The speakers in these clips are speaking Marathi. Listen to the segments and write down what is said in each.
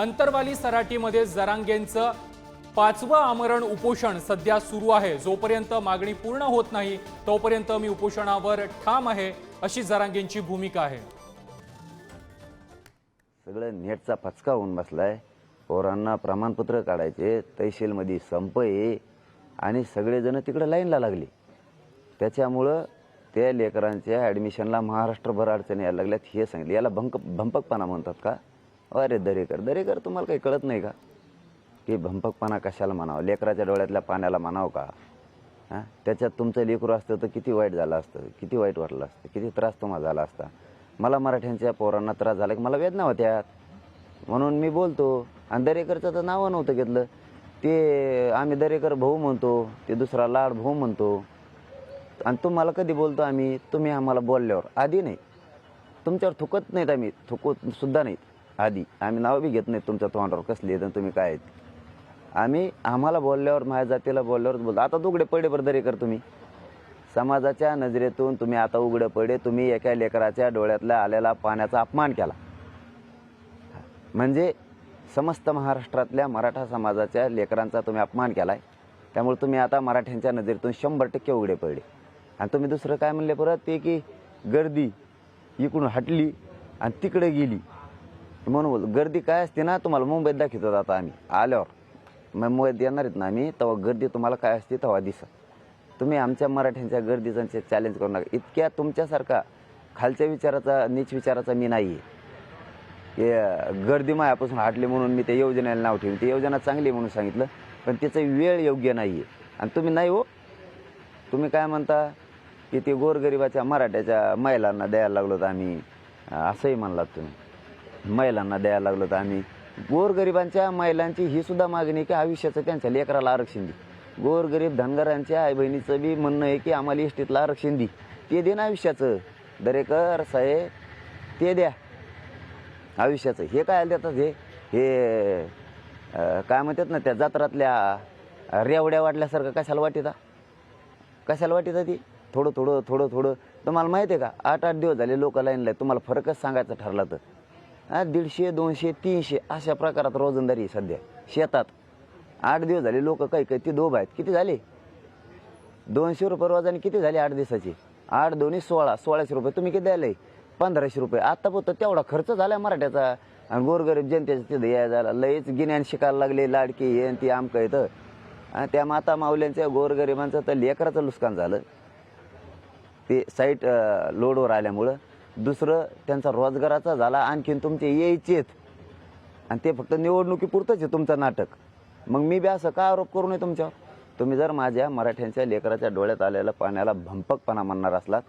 अंतरवाली सराटीमध्ये जरांगेंचं पाचवं आमरण उपोषण सध्या सुरू आहे. जोपर्यंत मागणी पूर्ण होत नाही तोपर्यंत मी उपोषणावर ठाम आहे अशी जरांगेंची भूमिका आहे. सगळं नेटचा फचका होऊन बसलाय. पोरांना प्रमाणपत्र काढायचे तहसीलमध्ये संप आहे आणि सगळेजण तिकडे लाईनला लागले. त्याच्यामुळं त्या लेकरांच्या ॲडमिशनला महाराष्ट्रभर अडचणी यायला लागल्यात हे सांगितलं. याला भंक भंपकपणा म्हणतात का? अरे दरेकर दरेकर तुम्हाला काही कळत नाही का? की भंपकपणा कशाला म्हणावं? लेकराच्या डोळ्यातल्या पाण्याला म्हणावं का? हां? त्याच्यात तुमचं लेकरू असतं तर किती वाईट झालं असतं? किती वाईट वाटलं असतं? किती त्रास तुम्हाला झाला असता? मला मराठ्यांच्या पोरांना त्रास झाला की मला वेदना होत्या. म्हणून मी बोलतो आणि दरेकरचं तर नावं नव्हतं घेतलं. ते आम्ही दरेकर भाऊ म्हणतो ते दुसरा लाड भाऊ म्हणतो. आणि तुम्हाला कधी बोलतो आम्ही? तुम्ही आम्हाला बोलल्यावर आधी नाही. तुमच्यावर थुकत नाहीत आम्ही थुकत सुद्धा नाहीत. आधी. आम्ही नावं बी घेत नाही तुमच्या तोंडावर कसली आहेत तुम्ही काय आहेत. आम्ही आम्हाला बोलल्यावर माझ्या जातीला बोलल्यावर बोलतो. आता उघडे पडे बरदरी दरेकर तुम्ही. समाजाच्या नजरेतून तुम्ही आता उघडे पडे. तुम्ही एका लेकराच्या डोळ्यातल्या आलेला पाण्याचा अपमान केला. म्हणजे समस्त महाराष्ट्रातल्या मराठा समाजाच्या लेकरांचा तुम्ही अपमान केला आहे त्यामुळे तुम्ही आता मराठ्यांच्या नजरेतून शंभर टक्के उघडे पडले. आणि तुम्ही दुसरं काय म्हणले परत? ते की गर्दी इकडून हटली आणि तिकडे गेली. म्हणून बोल गर्दी काय असते ना तुम्हाला मुंबईत दाखवतो आता आम्ही. आल्यावर. मग मुंबईत येणार आहेत ना आम्ही तेव्हा गर्दी तुम्हाला काय असते तेव्हा दिसा. तुम्ही आमच्या मराठ्यांच्या गर्दीचा चॅलेंज करू नका. इतक्या तुमच्यासारखा खालच्या विचाराचा नीच विचाराचा मी नाही आहे की गर्दी मायापासून हाटली म्हणून मी त्या योजनेला नाव ठेवून ती योजना चांगली म्हणून सांगितलं पण त्याचं वेळ योग्य नाही आहे आणि तुम्ही नाही हो. तुम्ही काय म्हणता? की ते गोरगरिबाच्या मराठ्याच्या महिलांना द्यायला लागलो तर आम्ही. असंही म्हणलात तुम्ही. महिलांना द्यायला लागलो तर आम्ही. गोरगरिबांच्या महिलांची ही सुद्धा मागणी आहे की आयुष्याचं त्यांच्या लेकराला आरक्षण दे. गोरगरीब धनगरांच्या आई बहिणीचं बी म्हणणं आहे की आम्हाला इष्टीतला आरक्षण दे. ते दे ना आयुष्याचं. दरेकर साहेब ते द्या. आयुष्याचं. हे काय देतात हे? हे काय म्हणतात ना त्या जत्रातल्या रेवड्या वाटल्यासारखं कशाला वाटीता कशाला वाटीता ती? थोडं थोडं थोडं थोडं. तुम्हाला माहिती आहे का? आठ आठ दिवस झाले लोक लाईनला तुम्हाला फरकच सांगायचा ठरला तर. हा दीडशे दोनशे तीनशे अशा प्रकारात रोजंदारी आहे सध्या. शेतात आठ दिवस झाले लोक काही काही ते दोब आहेत. किती झाले? दोनशे रुपये रोजाने किती झाले आठ दिवसाचे? आठ दोन्ही सोळा. सोळाशे रुपये. तुम्ही किती द्यायला? पंधराशे रुपये. आता पोत तेवढा खर्च झाला मराठ्याचा. आणि गोरगरीब जनतेचं तिथे यायला झाला. लयच गिन्यान शिकायला लागले लाडकी येन आणि ती आमकं येतं आणि त्या माता माऊल्यांच्या गोरगरिबांचं तर लेकराचं नुकसान झालं. ते साईट लोडवर आल्यामुळं. दुसरं त्यांचा रोजगाराचा झाला आणखीन तुमचे यायचेत आणि ते फक्त निवडणुकीपुरतंच आहे तुमचं नाटक. मग मी बी असं का आरोप करू नये तुमच्यावर? तुम्ही जर माझ्या मराठ्यांच्या लेकराच्या डोळ्यात आलेल्या पाण्याला भंपकपणा म्हणणार असलात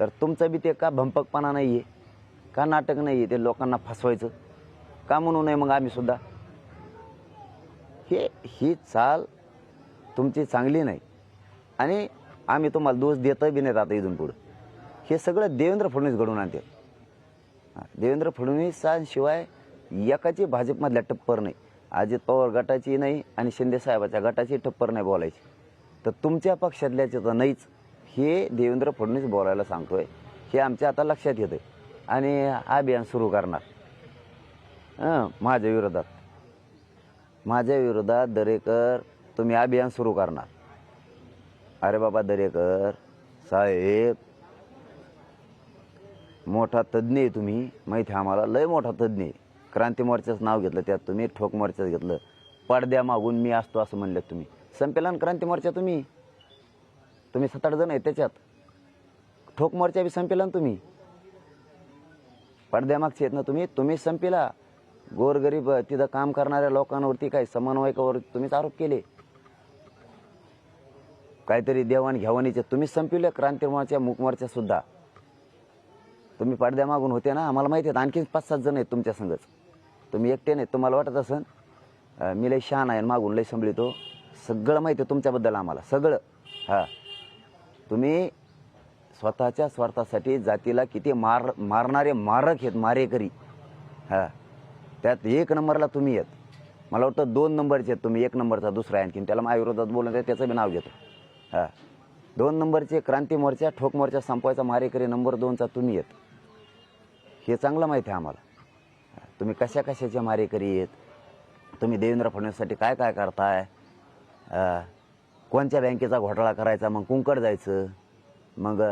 तर तुमचं बी ते का भंपकपणा नाही आहे का नाटक नाही आहे ते लोकांना फसवायचं? का म्हणू नये मग आम्ही सुद्धा? हे ही चाल तुमची चांगली नाही. आणि आम्ही तुम्हाला दोष देतही बी नाही आता इथून पुढं. हे सगळं देवेंद्र फडणवीस घडून आणते देवेंद्र फडणवीसांशिवाय एकाची भाजपमधल्या टप्पर नाही. अजित पवार गटाची नाही आणि शिंदे साहेबाच्या गटाची टप्पर नाही बोलायची. तर तुमच्या पक्षातल्याचे तर नाहीच हे देवेंद्र फडणवीस बोलायला सांगतोय. हे आमच्या आता लक्षात येतंय. आणि अभियान सुरू करणार. हां माझ्या विरोधात. माझ्या विरोधात दरेकर तुम्ही अभियान सुरू करणार. अरे बाबा दरेकर साहेब मोठा तज्ज्ञ आहे तुम्ही. माहिती आहे आम्हाला. लय मोठा तज्ज्ञ आहे. क्रांती मोर्चाचं नाव घेतलं त्यात तुम्ही ठोक मोर्चाचं घेतलं. पडद्या मागून मी असतो असं म्हणलं तुम्ही. संपेलन क्रांती मोर्चा तुम्ही? तुम्ही सात आठ जण आहे त्याच्यात. ठोक मोर्चा बी संपेला ना तुम्ही? पडद्यामागचे आहेत ना तुम्ही? तुम्ही संपेला. गोरगरीब तिथं काम करणाऱ्या लोकांवरती काय समन्वयकावर तुम्हीच आरोप केले? काहीतरी देवाण घेवाणीचे तुम्ही संपवले क्रांती मोर्चा सुद्धा. तुम्ही पडद्या मागून होते ना आम्हाला माहिती आहेत आणखीन पाच सात जण आहेत तुमच्या संगच. तुम्ही एकटे नाही तुम्हाला वाटत असन मी लय शहाण आहे आणि मागून लय संभळितो सगळं माहिती आहे तुमच्याबद्दल आम्हाला सगळं. हां. तुम्ही स्वतःच्या स्वार्थासाठी जातीला किती मार मारणारे मारक आहेत मारेकरी. हां. त्यात एक नंबरला तुम्ही आहेत मला वाटतं दोन नंबरचे आहेत तुम्ही एक नंबरचा दुसरा आहे आणखीन. त्याला आयुर्वेदात बोलून त्याचं बी नाव घेतो. हां. दोन नंबरचे क्रांती मोर्चा ठोक मोर्चा संपवायचा मारेकरी नंबर दोनचा तुम्ही आहेत हे चांगलं माहिती आहे आम्हाला. तुम्ही कशा कशाचे मारेकरी आहेत? तुम्ही देवेंद्र फडणवीससाठी काय काय करताय? कोणत्या बँकेचा घोटाळा करायचा? मग कुंकड जायचं. मग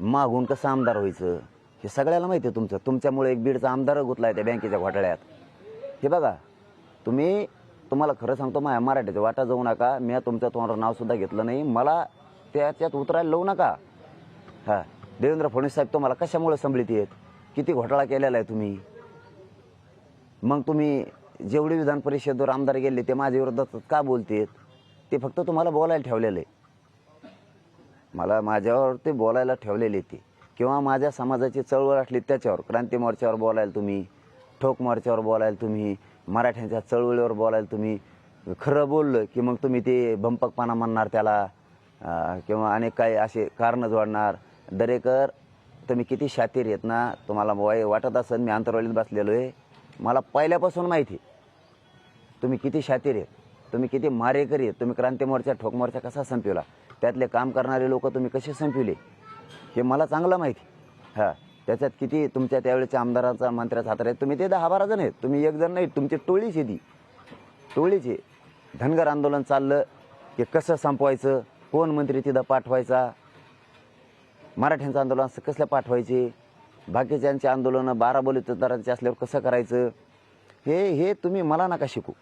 मागून कसं आमदार व्हायचं? हे सगळ्याला माहिती आहे तुमचं. तुमच्यामुळे एक बीडचा आमदार गुतलाय त्या बँकेच्या घोटाळ्यात. हे बघा तुम्ही तुम्हाला खरं सांगतो माझ्या मराठीचं वाटा जाऊ नका. मी तुमचं तोंडावर नावसुद्धा घेतलं नाही. मला त्याच्यात उतरायला लावू नका. हां देवेंद्र फडणवीस साहेब तुम्हाला कशामुळे संभळीत आहेत? किती घोटाळा केलेला आहे तुम्ही? मग तुम्ही जेवढे विधान परिषदेवर आमदार गेले ते माझ्या विरोधात का बोलतेत? ते फक्त तुम्हाला बोलायला ठेवलेलं. आहे मला माझ्यावर ते बोलायला ठेवलेले ते. किंवा माझ्या समाजाची चळवळ असली त्याच्यावर क्रांती मोर्चावर बोलायला तुम्ही ठोक मोर्चावर बोलायला तुम्ही मराठ्यांच्या चळवळीवर बोलायला तुम्ही खरं बोललं की मग तुम्ही ते भंपकपणा म्हणणार त्याला किंवा अनेक काही असे कारणं जोडणार. दरेकर तुम्ही किती शातीर आहेत ना तुम्हाला वाई वाटत असेल मी आंतरवालीत बसलेलो आहे. मला पहिल्यापासून माहिती आहे. तुम्ही किती शातीर आहेत? तुम्ही किती मारेकरी आहेत? तुम्ही क्रांती मोर्चा ठोक मोर्चा कसा संपवला? त्यातले काम करणारे लोक तुम्ही कसे संपविले? हे मला चांगलं माहिती हां. त्याच्यात किती तुमच्या त्यावेळेच्या आमदाराचा मंत्र्याचा हात आहेत तुम्ही ते दहा बारा जण आहेत. तुम्ही एक जण नाही तुमची टोळीच आहे ती. टोळीच आहे. धनगर आंदोलन चाललं. की कसं संपवायचं? कोण मंत्री तिथं पाठवायचा? मराठ्यांचं आंदोलन असं कसलं पाठवायचे बाकीच्यांचे आंदोलनं बारा बोलीतदारांचे असल्यावर कसं करायचं? हे हे तुम्ही मला नका शिकू.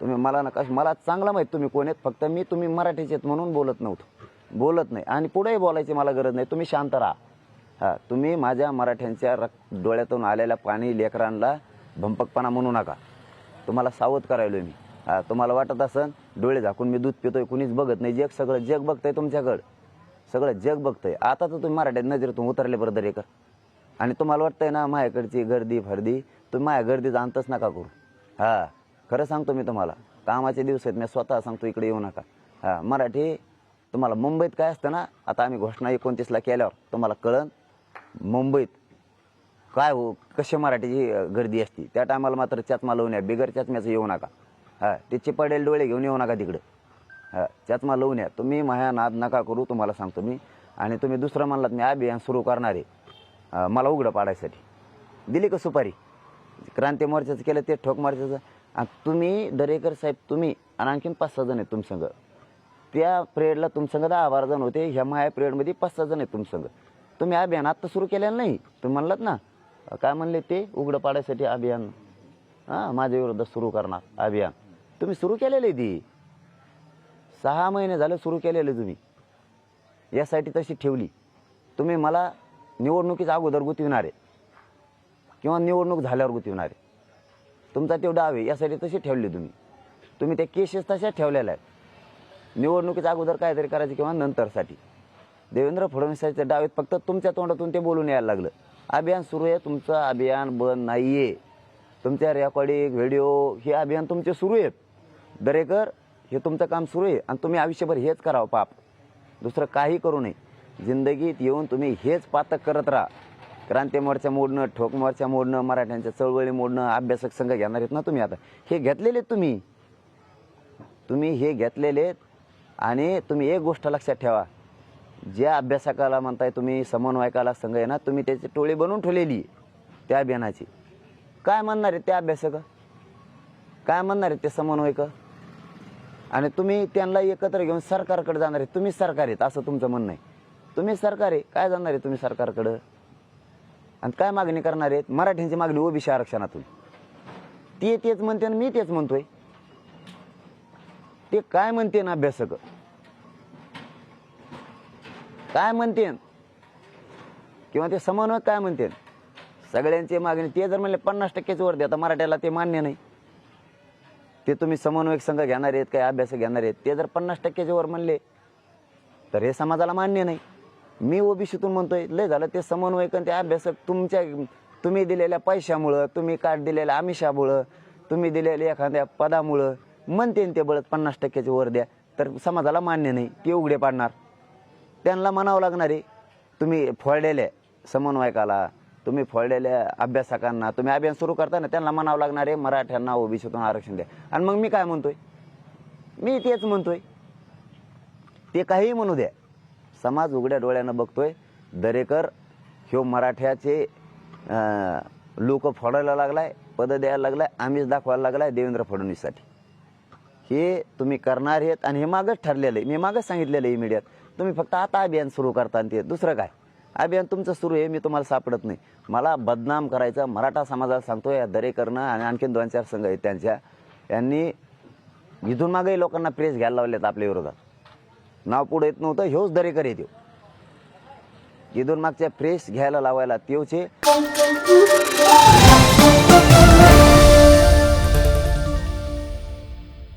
तुम्ही मला नका मला चांगला माहीत तुम्ही कोण आहेत? फक्त मी तुम्ही मराठीचे आहेत म्हणून बोलत नव्हतो. बोलत नाही. आणि पुढेही बोलायची मला गरज नाही. तुम्ही शांत राहा. हां तुम्ही माझ्या मराठ्यांच्या रक डोळ्यातून आलेल्या पाणी लेकरांना भंपकपणा म्हणू नका. तुम्हाला सावध करायलो मी. हां तुम्हाला वाटत असन डोळे झाकून मी दूध पितोय कुणीच बघत नाही. जग सगळं जग बघतंय तुमच्याकडं. सगळं जग बघतंय. आता तर तुम्ही मराठ्यात नजरेतून उतरले बरं दरेकर. आणि तुम्हाला वाटतंय ना माझ्याकडची गर्दी फर्दी तुम्ही माझ्या गर्दीचा अंतच नका करू. हां खरं सांगतो मी तुम्हाला. कामाचे दिवस आहेत मी स्वतः सांगतो इकडे येऊ नका. हां मराठी तुम्हाला मुंबईत काय असतं ना आता आम्ही घोषणा एकोणतीसला केल्यावर तुम्हाला कळन मुंबईत काय हो कशी मराठीची गर्दी असते. त्या टायमाला मात्र चष्मा लावून या बिगर चष्म्याचं येऊ नका. हां तिचे पडेल डोळे घेऊन येऊ नका तिकडं. हां चष्मा लावून या. तुम्ही माझ्या नाद नका करू तुम्हाला सांगतो मी. आणि तुम्ही दुसरं म्हणलात मी अभियान सुरू करणार आहे. मला उघडं पाडायसाठी. दिली का सुपारी? क्रांती मोर्चाचं केलं ते ठोक मोर्चाचं. आणि तुम्ही दरेकर साहेब तुम्ही आणि आणखीन पाच सहा जण आहेत तुमसंग त्या पिरियडला तुमसंग दहा बारा जण होते ह्या माझ्या पिरियडमध्ये पाच सहा जण आहेत तुमसंग तुम्ही अभियान आत्ता सुरू केलेलं नाही. तुम्ही म्हणलात ना काय म्हणले ते? उघडं पाडायसाठी अभियान. हां माझ्या विरोधात सुरू करणार अभियान. तुम्ही सुरू केलेलं आहे ती. सहा महिने झालं सुरू केलेलं तुम्ही. यासाठी तशी ठेवली. तुम्ही मला निवडणुकीच्या अगोदर गुंतविणार. आहे किंवा निवडणूक झाल्यावर गुंतविणार. आहे तुमचा तो डाव आहे यासाठी तशी ठेवली तुम्ही. तुम्ही त्या केसेस तशा ठेवलेल्या आहेत. निवडणुकीच्या अगोदर काहीतरी करायचं किंवा नंतरसाठी. देवेंद्र फडणवीसांच्या डावेत फक्त तुमच्या तोंडातून ते बोलून यायला लागलं. अभियान सुरू आहे तुमचं अभियान बंद नाही आहे तुमच्या रेकॉर्डिंग व्हिडिओ हे अभियान तुमचे सुरू आहेत. दरेकर हे तुमचं काम सुरू आहे आणि तुम्ही आयुष्यभर हेच करावं पाप. दुसरं काही करू नये. जिंदगीत येऊन तुम्ही हेच पातक करत राहा. क्रांती मोर्चा मोडणं ठोक मोर्चा मोडणं मराठ्यांच्या चळवळी मोडणं अभ्यासक संघ घेणार आहेत ना तुम्ही आता? हे घेतलेले आहेत तुम्ही. तुम्ही हे घेतलेले आणि तुम्ही एक गोष्ट लक्षात ठेवा. ज्या अभ्यासकाला म्हणताय तुम्ही समन्वयकाला संघ आहे ना तुम्ही त्याची टोळी बनवून ठेवलेली त्या अभियानाची. काय म्हणणार आहे ते अभ्यासक? काय म्हणणार आहेत ते समन्वयक? आणि तुम्ही त्यांना एकत्र घेऊन सरकारकडे जाणार आहे. तुम्ही सरकार आहेत असं तुमचं म्हणणं आहे. तुम्ही सरकार आहे काय जाणार आहे तुम्ही सरकारकडं? आणि काय मागणी करणार आहेत? मराठ्यांची मागणी ओबीसी आरक्षणातून. ते तेच म्हणते आणि मी तेच म्हणतोय. ते काय म्हणते ना अभ्यासक? काय म्हणते? किंवा ते समन्वय काय म्हणते? सगळ्यांची मागणी ते जर म्हणले पन्नास टक्केच वर आता मराठ्याला ते मान्य नाही. ते तुम्ही समन्वयक संघ घेणार आहेत काय अभ्यास घेणार आहेत ते जर पन्नास टक्क्याच्या वर म्हणले तर हे समाजाला मान्य नाही. मी ओबीसीतून म्हणतोय लय झालं ते समन्वयक आणि ते अभ्यासक तुमच्या तुम्ही दिलेल्या पैशामुळं तुम्ही काट दिलेल्या आमिषामुळं तुम्ही दिलेल्या एखाद्या पदामुळं म्हणते ते बळत पन्नास टक्क्याचे वर द्या तर समाजाला मान्य नाही ते उघडे पाडणार. त्यांना म्हणावं लागणार आहे तुम्ही फोडलेल्या समन्वयकाला तुम्ही फोडलेल्या अभ्यासकांना तुम्ही अभियान सुरू करताना त्यांना म्हणावं लागणार आहे मराठ्यांना ओबीसीतून आरक्षण द्या. आणि मग मी काय म्हणतोय? मी तेच म्हणतोय. ते काहीही म्हणू द्या. समाज उघड्या डोळ्यानं बघतोय. दरेकर ह्यो मराठ्याचे लोक फोडायला लागलाय पद द्यायला लागलाय आम्हीच दाखवायला लागलाय देवेंद्र फडणवीससाठी. हे तुम्ही करणार आहेत आणि हे मागच ठरलेलं आहे. मी मागच सांगितलेलं आहे मीडियात तुम्ही फक्त आता अभियान सुरू करता आणि ते दुसरं काय? अभियान तुमचं सुरू आहे मी तुम्हाला सापडत नाही. मला बदनाम करायचं मराठा समाजाला सांगतो या दरेकरनं आणि आणखीन दोन चार संघ आहेत त्यांच्या. यांनी इथून मागेही लोकांना प्रेस घ्यायला लावलेत आपल्या विरोधात. नाव पुढे येत नव्हतं ह्योच दरेकर येतो. इथून मागच्या प्रेस घ्यायला लावायला तेवचे.